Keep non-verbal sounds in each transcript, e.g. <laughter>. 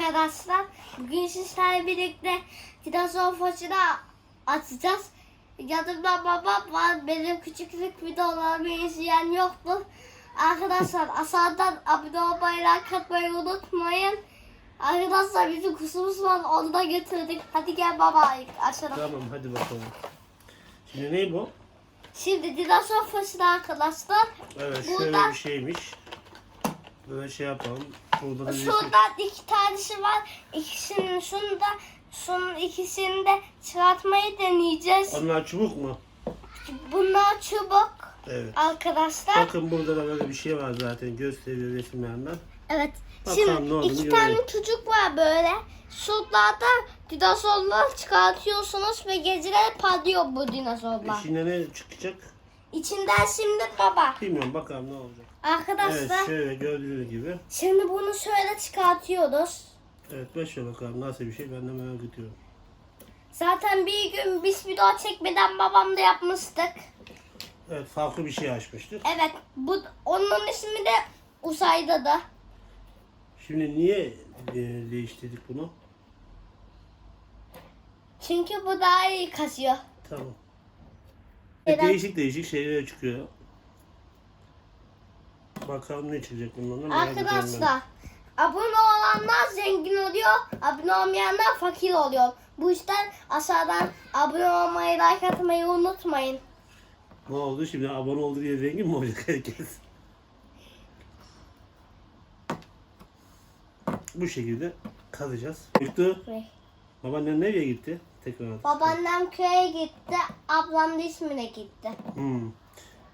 arkadaşlar. Bugün sizlerle birlikte dinozor façını açacağız. Yanımda babam var. Benim küçüklük videolarımı izleyen yoktur. Arkadaşlar <laughs> aşağıdan abone olmayı, like atmayı unutmayın. Arkadaşlar bizim kursumuz var. Onu da götürdük. Hadi gel baba açalım. Tamam hadi bakalım. Şimdi ne bu? Şimdi dinozor façını arkadaşlar. Evet şöyle bir şeymiş. Böyle şey yapalım. Burada da bir şey- Şurada iki tanesi var. İkisini şunu da şunun ikisini de çıkartmayı deneyeceğiz. Onlar çubuk mu? Bunlar çubuk Evet. arkadaşlar. Bakın burada da böyle bir şey var zaten gösteriyor resimlerden. Evet. Bakalım ne Şimdi olduğunu iki görelim. tane çocuk var böyle. Şuralarda dinozorlar çıkartıyorsunuz ve geceleri parlıyor bu dinozorlar. İçinde ne çıkacak? İçinden şimdi baba. Bilmiyorum bakalım ne olacak. Arkadaşlar Evet şöyle gördüğünüz gibi. şimdi bunu şöyle çıkartıyoruz. Evet başla bakalım nasıl bir şey ben de merak ediyorum. Zaten bir gün biz video çekmeden babamda yapmıştık. Evet farklı bir şey açmıştık. Evet, bu onun ismi de uzayda da. Şimdi niye e, değiştirdik bunu? Çünkü bu daha iyi kasıyor. Tamam. Neden? Değişik değişik şeyler çıkıyor. Bakalım ne çıkacak bundan da merak ediyorum ben. Arkadaşlar, abone olanlar zengin oluyor, abone olmayanlar fakir oluyor. Bu yüzden aşağıdan abone olmayı, like atmayı unutmayın. Ne oldu şimdi abone oldu diye zengin mi olacak herkes? Bu şekilde kazacağız. Yurttu. Babaannen nereye gitti? Tekrar. Babaannem köye gitti, ablam da ismine gitti. Hmm.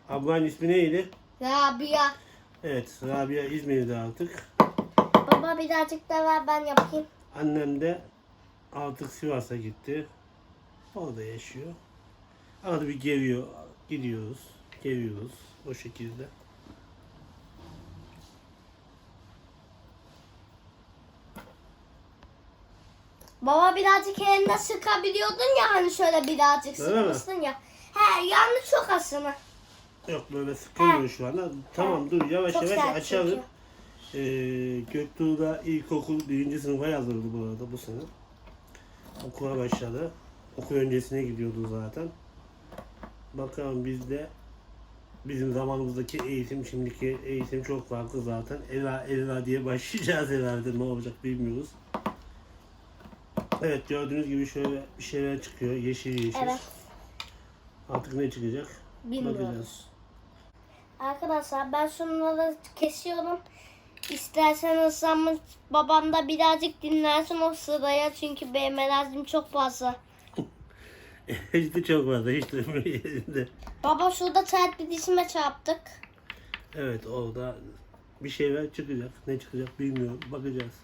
Ablanın ismi neydi? Rabia. Evet Rabia İzmir'de artık. Baba birazcık da ver ben yapayım. Annem de artık Sivas'a gitti. Orada yaşıyor. Arada bir geliyor, gidiyoruz, geliyoruz o şekilde. Baba birazcık elinde sıkabiliyordun ya hani şöyle birazcık Öyle mi? sıkmıştın ya. He yanlış çok aslında. Yok böyle sıkılmıyor şu anda. Tamam dur yavaş Çok yavaş sert açalım. çünkü. Ee, Göktuğ'da ilkokul birinci sınıfa yazıldı bu arada bu sene. Okula başladı. Okul öncesine gidiyordu zaten. Bakalım bizde bizim zamanımızdaki eğitim şimdiki eğitim çok farklı zaten. Ela Ela diye başlayacağız herhalde ne olacak bilmiyoruz. Evet gördüğünüz gibi şöyle bir şeyler çıkıyor yeşil yeşil. Evet. Artık ne çıkacak? Bilmiyoruz. Bakacağız. Arkadaşlar ben şunları kesiyorum. İsterseniz zaman babam da birazcık dinlensin o sıraya çünkü benim enerjim çok fazla. <laughs> Hiç de çok fazla hiç durmuyor yerinde. Baba şurada sert bir dişime çarptık. Evet orada bir şeyler çıkacak. Ne çıkacak bilmiyorum. Bakacağız.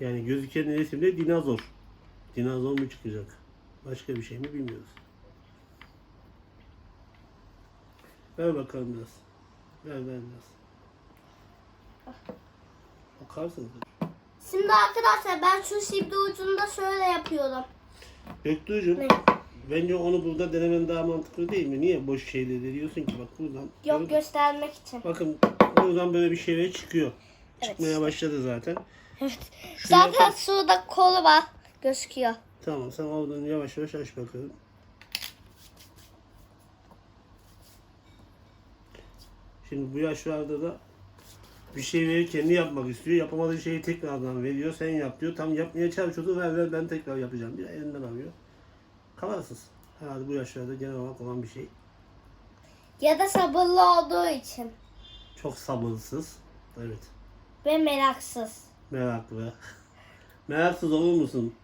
Yani gözüken resimde dinozor. Dinozor mu çıkacak? Başka bir şey mi bilmiyoruz. Ver bakalım biraz. Ver ver biraz. Bakarsınız. Şimdi arkadaşlar ben şu sivri ucunda şöyle yapıyorum. Göktuğcuğum Ne? bence onu burada denemen daha mantıklı değil mi? Niye boş şeyleri diyorsun ki bak buradan. Yok göstermek için. Bakın buradan böyle bir şeyler çıkıyor. Evet. Çıkmaya başladı zaten. Evet. Şunu Zaten yapın. şurada kolu var. Gözüküyor. Tamam sen oradan yavaş yavaş aç bakalım. Şimdi bu yaşlarda da bir şeyleri kendi yapmak istiyor. Yapamadığı şeyi tekrardan veriyor. Sen yap diyor. Tam yapmaya çalışıyordu. Ver ver ben tekrar yapacağım diyor. Elinden alıyor. Kararsız. Herhalde bu yaşlarda genel olarak olan bir şey. Ya da sabırlı olduğu için. Çok sabırsız. Evet. Ve meraksız. Meraklı. <laughs> Meraksız olur musun?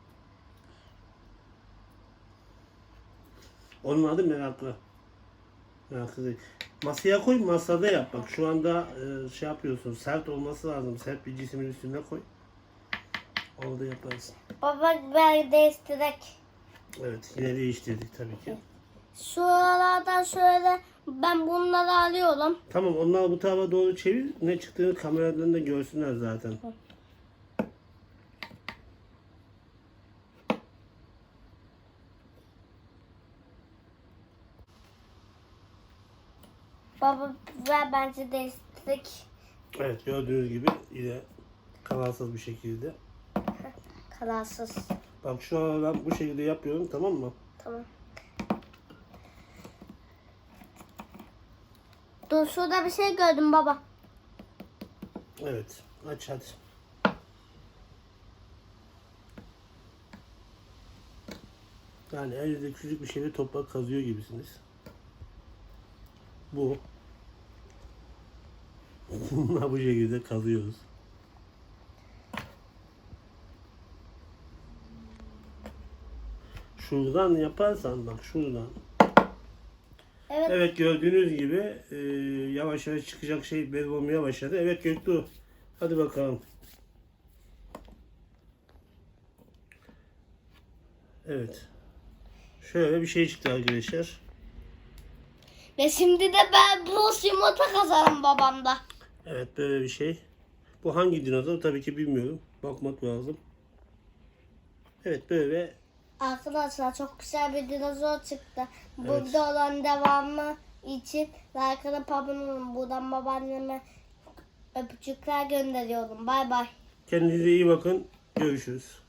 Onun adı meraklı. Meraksız değil. Masaya koy, masada yap. Bak şu anda e, şey yapıyorsun. Sert olması lazım. Sert bir cismin üstüne koy. Orada yaparsın. Baba ben değiştirek. Evet, yine değiştirdik tabii ki. Şuralardan şöyle ben bunları alıyorum. Tamam, onları bu tarafa doğru çevir. Ne çıktığını kameradan da görsünler zaten. Baba ver bence değiştirek. Evet, gördüğünüz gibi yine Kalansız bir şekilde. Kalansız. Bak şu an ben bu şekilde yapıyorum tamam mı? Tamam. Dur şurada bir şey gördüm baba. Evet. Aç hadi. Yani elinizde küçük bir şeyle toprak kazıyor gibisiniz. Bu. Bu şekilde kazıyoruz. Şuradan yaparsan bak şuradan. Evet. Evet gördüğünüz gibi e, yavaş yavaş çıkacak şey belli olmaya başladı. Evet Göktuğ. Hadi bakalım. Evet. Şöyle bir şey çıktı arkadaşlar. Ve şimdi de ben bu yumurta kazarım babamda. Evet böyle bir şey. Bu hangi dinozor tabii ki bilmiyorum. Bakmak lazım. Evet böyle Arkadaşlar çok güzel bir dinozor çıktı. Evet. Burada olan devamı için like'ını abone olun. Buradan babaanneme öpücükler gönderiyorum. Bay bay. kendinize iyi bakın. Görüşürüz.